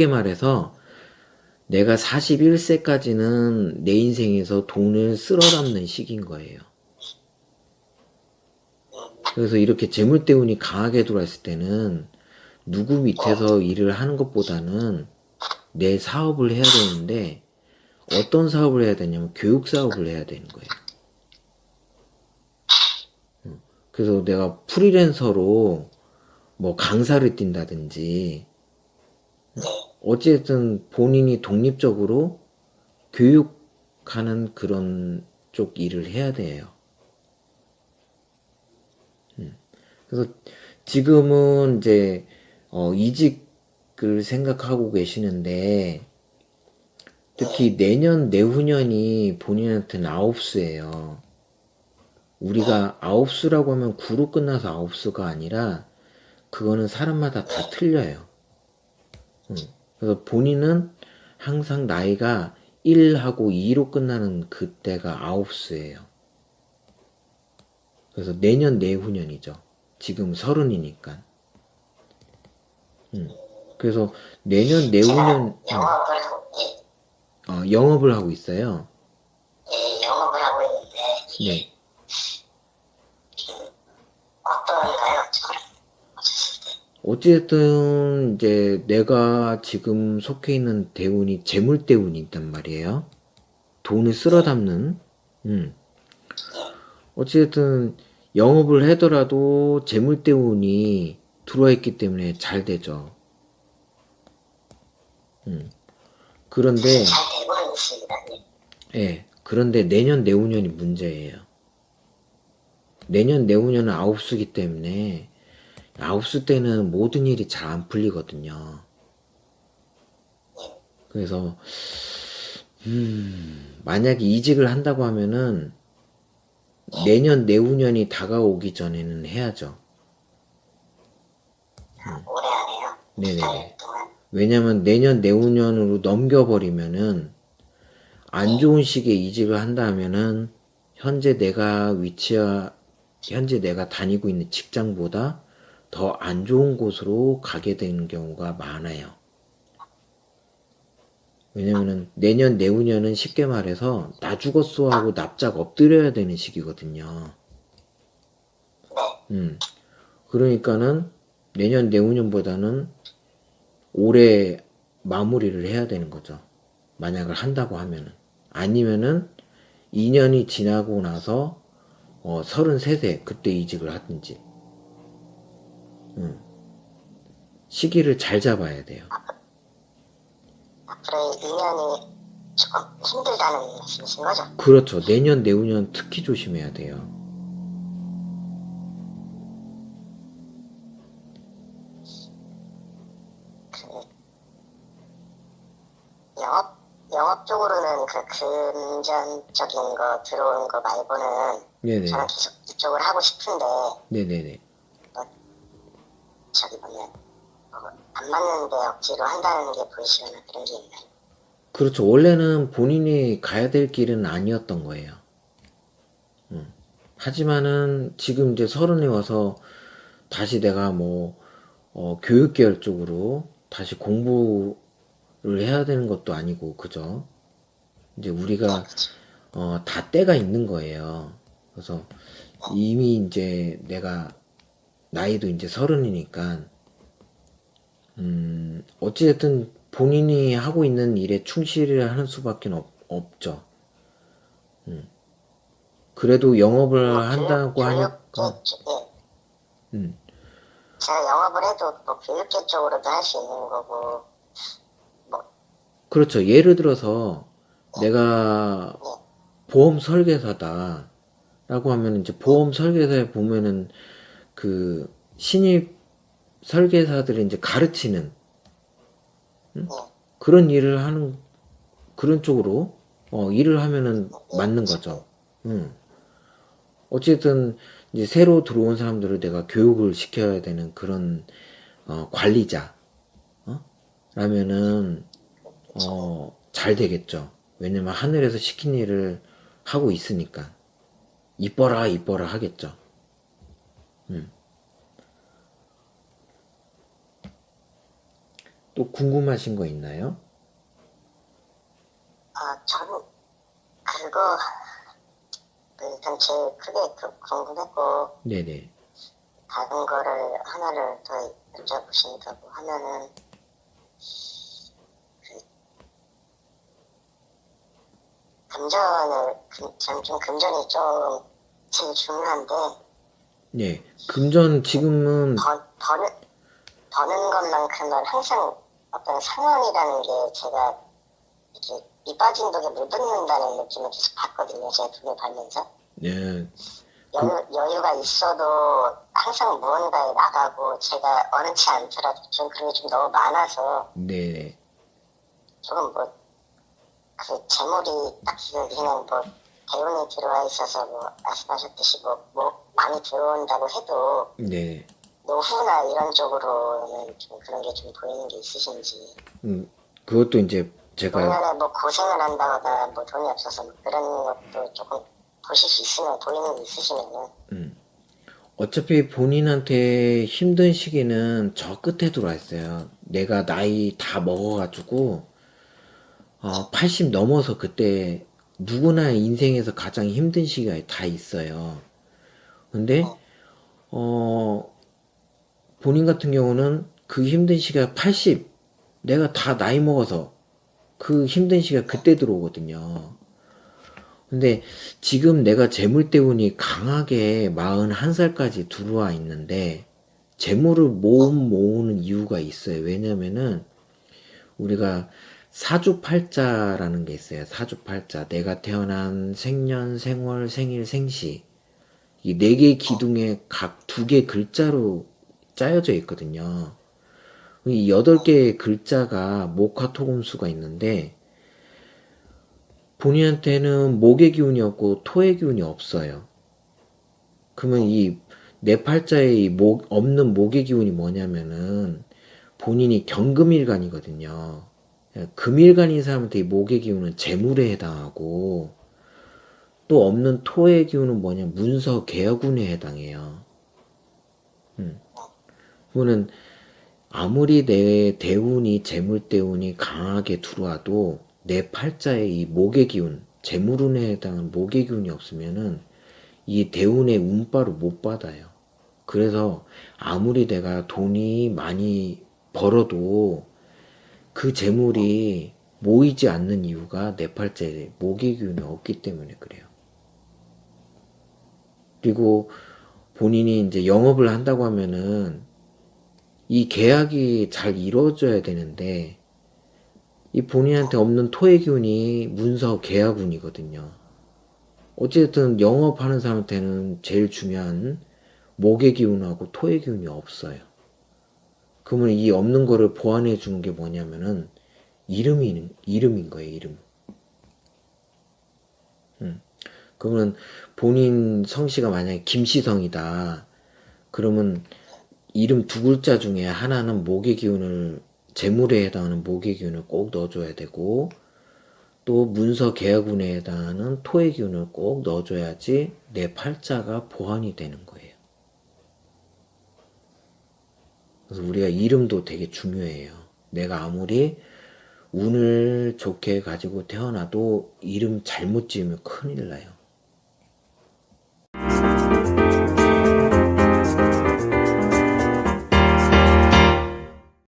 쉽게 말해서 내가 41세까지는 내 인생에서 돈을 쓸어 담는 시기인 거예요. 그래서 이렇게 재물대운이 강하게 들어왔을 때는 누구 밑에서 일을 하는 것보다는 내 사업을 해야 되는데 어떤 사업을 해야 되냐면 교육 사업을 해야 되는 거예요. 음, 그래서 내가 프리랜서로 뭐 강사를 뛴다든지 어쨌든 본인이 독립적으로 교육하는 그런 쪽 일을 해야 돼요. 음, 그래서 지금은 이제 어, 이직을 생각하고 계시는데 특히 내년 내후년이 본인한테는 아홉수예요. 우리가 아홉수라고 하면 구로 끝나서 아홉수가 아니라 그거는 사람마다 다 틀려요. 음, 그래서 본인은 항상 나이가 1하고 2로 끝나는 그때가 아홉수예요. 그래서 내년 내후년이죠. 지금 서른이니까. 음, 그래서 내년 내후년 음, 영업을 하고, 예, 어, 영업을 하고 있어요. 예, 영업을 하고 있는데, 네. 어떤가요? 저를 보셨을 때. 어쨌든 이제 내가 지금 속해 있는 대운이 재물 대운이 있단 말이에요. 돈을 쓸어 담는. 음. 어쨌든 영업을 하더라도 재물 대운이 들어와 있기 때문에 잘 되죠. 음. 그런데. 예. 예. 그런데 내년 내후년이 문제예요. 내년 내후년은 아홉수기 때문에 아홉수 때는 모든 일이 잘 안 풀리거든요. 그래서 음, 만약에 이직을 한다고 하면은 내년 내후년이 다가오기 전에는 해야죠. 오래 하네요. 네네네. 4년 동안. 왜냐면 내년 내후년으로 넘겨버리면은 안 좋은 시기에 이직을 한다 하면은 현재 내가 위치와 현재 내가 다니고 있는 직장보다 더 안 좋은 곳으로 가게 되는 경우가 많아요. 왜냐면은 내년 내후년은 쉽게 말해서 나 죽었어 하고 납작 엎드려야 되는 시기거든요. 음. 그러니까는 내년 내후년보다는 올해 마무리를 해야 되는 거죠. 만약을 한다고 하면은. 아니면은 2년이 지나고 나서 어, 33세 그때 이직을 하든지. 음. 시기를 잘 잡아야 돼요. 앞으로의 2년이 조금 힘들다는 말씀이신 거죠? 그렇죠. 내년 내후년 특히 조심해야 돼요. 영업, 영업 쪽으로는 그 금전적인 거 들어오는 거 말고는 네네. 저는 계속 이쪽을 하고 싶은데, 네네네. 저기 보면, 뭐, 안 맞는데 억지로 한다는 게 보이시거나 그런 게 있나요? 그렇죠. 원래는 본인이 가야 될 길은 아니었던 거예요. 음. 하지만은 지금 이제 서른에 와서 다시 내가 뭐, 어, 교육 계열 쪽으로 다시 공부를 해야 되는 것도 아니고, 그죠? 이제 우리가, 어, 다 때가 있는 거예요. 그래서 이미 이제 내가 나이도 이제 서른이니까, 음, 어찌됐든 본인이 하고 있는 일에 충실을 하는 수밖에 없, 없죠. 음. 그래도 영업을 뭐 한다고 하니까. 음, 제가 영업을 해도 뭐 교육계 쪽으로도 할 수 있는 거고, 그렇죠. 예를 들어서 내가 보험 설계사다. 라고 하면 이제 보험 설계사에 보면은 그 신입 설계사들이 이제 가르치는 음? 그런 일을 하는 그런 쪽으로 어, 일을 하면은 맞는 거죠. 음. 어쨌든 이제 새로 들어온 사람들을 내가 교육을 시켜야 되는 그런 어, 관리자 어? 라면은 어, 잘 되겠죠. 왜냐면 하늘에서 시킨 일을 하고 있으니까. 이뻐라, 이뻐라 하겠죠. 음. 또 궁금하신 거 있나요? 아, 저는 그거 그 일단 제일 크게 그 궁금했고 네네. 다른 거를 하나를 더 여쭤보신다고 하면은 그 금전을 금, 좀 금전이 좀 제일 중요한데 네. 금전 지금은 버, 버는 버는 것만큼은 항상 어떤 상황이라는 게 제가 이렇게 이 빠진 독에 물 붓는다는 느낌을 계속 받거든요. 제가 돈을 벌면서 네. 여유, 여유가 있어도 항상 무언가에 나가고 제가 원치 않더라도 좀 그런 게 좀 너무 많아서 네네. 조금 뭐그 재물이 딱히 그냥 뭐 대운이 들어와 있어서 뭐 말씀하셨듯이 뭐, 뭐 많이 들어온다고 해도 네. 노후나 이런 쪽으로는 좀 그런 게 좀 보이는 게 있으신지 음, 그것도 이제 제가 본연에 뭐 고생을 한다거나 뭐 돈이 없어서 뭐 그런 것도 조금 보실 수 있으면 보이는 게 있으시면은 음, 어차피 본인한테 힘든 시기는 저 끝에 들어와 있어요. 내가 나이 다 먹어가지고 어, 80 넘어서 그때 누구나 인생에서 가장 힘든 시기가 다 있어요. 근데 어 본인 같은 경우는 그 힘든 시기가 80 내가 다 나이 먹어서 그 힘든 시기가 그때 들어오거든요. 근데 지금 내가 재물대운이 강하게 41살까지 들어와 있는데 재물을 모음 모으는 이유가 있어요. 왜냐면은 우리가 사주팔자라는 게 있어요. 사주팔자. 내가 태어난 생년, 생월, 생일, 생시. 이 네 개의 기둥에 각 두 개 글자로 짜여져 있거든요. 이 여덟 개의 글자가 목화토금수가 있는데 본인한테는 목의 기운이 없고 토의 기운이 없어요. 그러면 이네 팔자에 이 목, 없는 목의 기운이 뭐냐면은 본인이 경금일간이거든요. 금일간인 사람한테 이 목의 기운은 재물에 해당하고 또 없는 토의 기운은 뭐냐 문서 개화군에 해당해요. 음. 그거는 아무리 내 대운이 재물 대운이 강하게 들어와도 내 팔자에 이 목의 기운, 재물운에 해당하는 목의 기운이 없으면은 이 대운의 운바를 못 받아요. 그래서 아무리 내가 돈이 많이 벌어도 그 재물이 모이지 않는 이유가 내 팔자에 목의 기운이 없기 때문에 그래요. 그리고 본인이 이제 영업을 한다고 하면은 이 계약이 잘 이루어져야 되는데 이 본인한테 없는 토의 기운이 문서 계약 운이거든요. 어쨌든 영업하는 사람한테는 제일 중요한 목의 기운하고 토의 기운이 없어요. 그러면 이 없는 거를 보완해 주는 게 뭐냐면은 이름이 이름인 거예요, 이름. 음. 그러면 본인 성씨가 만약에 김시성이다. 그러면 이름 두 글자 중에 하나는 목의 기운을 재물에 해당하는 목의 기운을 꼭 넣어줘야 되고 또 문서 계약운에 해당하는 토의 기운을 꼭 넣어줘야지 내 팔자가 보완이 되는 거예요. 그래서 우리가 이름도 되게 중요해요. 내가 아무리 운을 좋게 가지고 태어나도 이름 잘못 지으면 큰일 나요.